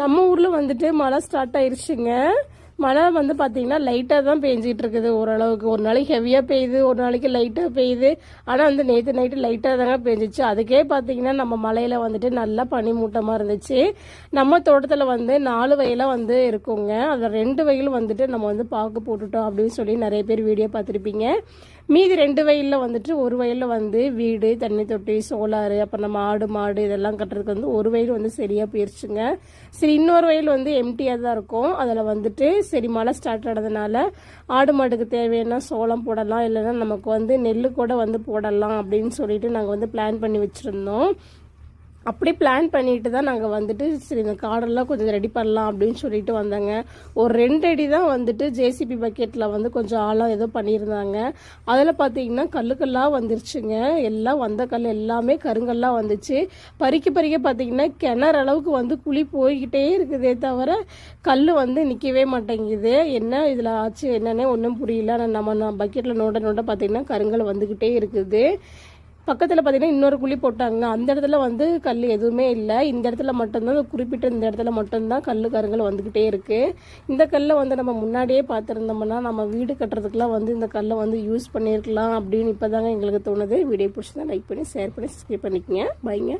நம்ம ஊரில் வந்துட்டு மழை ஸ்டார்ட் ஆயிருச்சுங்க. மழை வந்து பார்த்தீங்கன்னா லைட்டாக தான் பெஞ்சிட்டு இருக்குது ஓரளவுக்கு. ஒரு நாளைக்கு ஹெவியாக பெய்யுது ஒரு நாளைக்கு லைட்டாக பெய்யுது. ஆனால் வந்து நேற்று நைட்டு லைட்டாக தாங்க பெஞ்சிச்சு. அதுக்கே பார்த்தீங்கன்னா நம்ம மலையில் வந்துட்டு நல்லா பனிமூட்டமாக இருந்துச்சு. நம்ம தோட்டத்தில் வந்து நாலு வயலாக வந்து இருக்குங்க. அதில் ரெண்டு வயல் வந்துட்டு நம்ம வந்து பாக்கு போட்டுட்டோம் அப்படின்னு சொல்லி நிறைய பேர் வீடியோ பார்த்துருப்பீங்க. மீதி ரெண்டு வயலில் வந்துட்டு ஒரு வயலில் வந்து வீடு தண்ணி தொட்டி சோலாரு அப்புறம் நம்ம ஆடு மாடு இதெல்லாம் கட்டுறதுக்கு வந்து ஒரு வயல் வந்து சரியாக போயிருச்சுங்க. சரி இன்னொரு வயல் வந்து எம்டியாக தான் இருக்கும். அதில் வந்துட்டு சரி மழை ஸ்டார்ட் ஆனதுனால ஆடு மாடுக்கு தேவையான சோளம் போடலாம் இல்லைன்னா நமக்கு வந்து நெல் கூட வந்து போடலாம் அப்படின்னு சொல்லிட்டு நாங்கள் வந்து பிளான் பண்ணி வச்சுருந்தோம். அப்படி பிளான் பண்ணிட்டு தான் நாங்கள் வந்துட்டு சரி இந்த காடெல்லாம் கொஞ்சம் ரெடி பண்ணலாம் அப்படின்னு சொல்லிட்டு வந்தாங்க. ஒரு ரெண்டு அடி தான் வந்துட்டு ஜேசிபி பக்கெட்டில் வந்து கொஞ்சம் ஆழம் ஏதோ பண்ணியிருந்தாங்க. அதில் பார்த்தீங்கன்னா கல்லுக்கல்லாக வந்துருச்சுங்க. எல்லாம் வந்த கல் எல்லாமே கருங்கல்லாம் வந்துச்சு. பறிக்க பறிக்க பார்த்தீங்கன்னா கிணறு அளவுக்கு வந்து குழி போய்கிட்டே இருக்குதே தவிர கல் வந்து நிற்கவே மாட்டேங்குது. என்ன இதில் ஆச்சு என்னன்னே ஒன்றும் புரியல. ஆனா நம்ம பக்கெட்டில் நோண்ட நோண்ட பார்த்தீங்கன்னா கருங்கல் வந்துக்கிட்டே இருக்குது. பக்கத்தில் பார்த்தீங்கன்னா இன்னொரு குழி போட்டாங்க அந்த இடத்துல வந்து கல் எதுவுமே இல்லை. இந்த இடத்துல மட்டும்தான் குறிப்பிட்ட இந்த இடத்துல மட்டும்தான் கல் கருங்கல் வந்துக்கிட்டே இருக்குது இந்த கல்லை வந்து நம்ம முன்னாடியே பார்த்துருந்தோம்னா நம்ம வீடு கட்டுறதுக்குலாம் வந்து இந்த கல்லை வந்து யூஸ் பண்ணியிருக்கலாம் அப்படின்னு இப்போ தாங்க எங்களுக்கு தோணுது. வீடியோ பிடிச்சதா லைக் பண்ணி ஷேர் பண்ணி சப்ஸ்கிரைப் பண்ணிக்கங்க. பைங்க